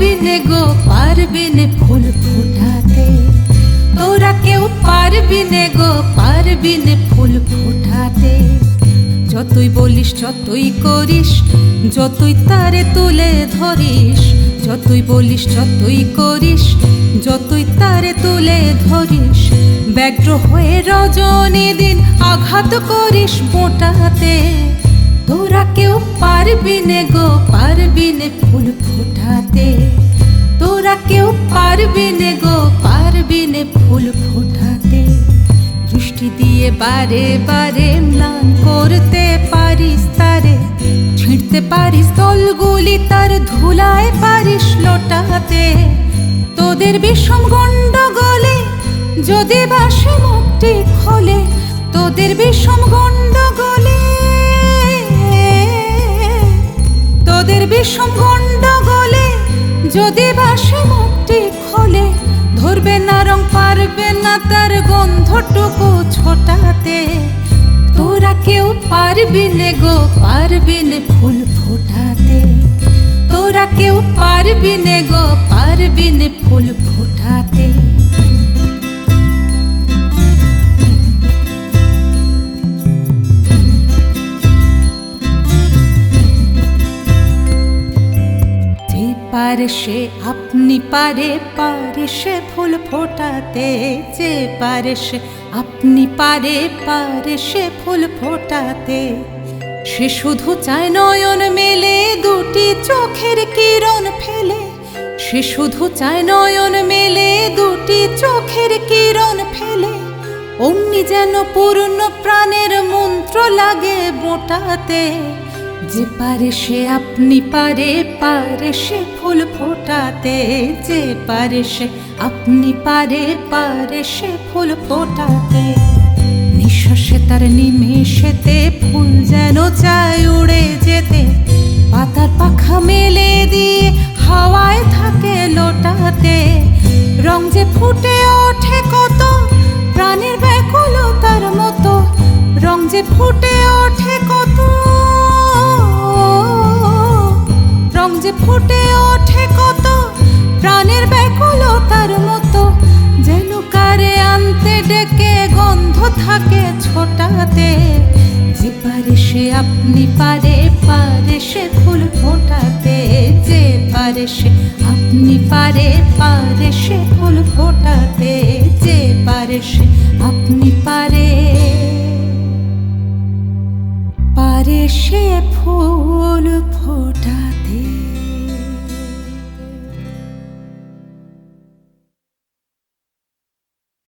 বিনে গো পারবি নে ফুল ফোটাতে। তোরা কেউ পারবি নে গো পারবি নে ফুল ফোটাতে। যতই বলিস, যতই করিস, যতই তারে তুলে ধরিস, যতই বলিস, যতই করিস, যতই তারে তুলে ধরিস, ব্যগ্র হয়ে রজনী দিন আঘাত করিস মোটাতে। কেউ পারবি নে গো, পারবি নে ফুল ফোটাতে। তোরা কেউ পারবি নে গো, পারবি নে ফুল ফোটাতে। দৃষ্টি দিয়ে বারে বারে ম্লান করতে পারিস তারে, ছিঁড়তে পারিস তলগুলি তার ধুলায় পারিস লোটাতে। তোদের বিষম গন্ডগোলে যদি বাসে মুক্তি খোলে, তোদের বিষম গন্ডগোলে তোদের বিষম গন্ডগোলে যদি বাসে মুক্তি খোলে, ধরবে না রং, পারবে না তার গন্ধটুকু ছোটাতে। তোরা কেউ পারবি নে গো, পারবি নে ফুল ফোটাতে। তোরা কেউ পারবি নে গো, পারবি নে ফুল ফোটাতে। পারে সে, আপনি পারে পারে সে, ফুল ফোটাতে যে পারে সে, আপনি পারে পারে সে, ফুল ফোটাতে। সে শুধু চায় নয়ন মেলে, দুটি চোখের কিরণ ফেলে। সে শুধু চায় নয়ন মেলে, দুটি চোখের কিরণ ফেলে। অমনি যেন পূর্ণ প্রাণের মন্ত্র লাগে মোটাতে। যে পারে সে আপনি পারে পারে সে ফুল ফোটাতে। যে পারে সে আপনি পারে পারে সে ফুল ফোটাতে। নিঃশ্বাসে তার নিমেষেতে ফুল যেন চায় উড়ে যেতে। পাতার পাখা মেলে দিয়ে হাওয়ায় থাকে লোটাতে। রং যে ফুটে ওঠে কত, প্রাণের ব্যাকুলতার মতো। রং যে ফুটে ফুটে ওঠে কত, প্রাণের ব্যাকুলতার মতো। যেন কারে আনতে ডেকে গন্ধ থাকে ছোটাতে। যে পারে সে আপনি, পারে পারে সে ফুল ফোটাতে। যে পারে সে আপনি, পারে পারে সে ফুল ফোটাতে। যে পারে সে আপনি, পারে পারে সে ফুল ফোটাতে।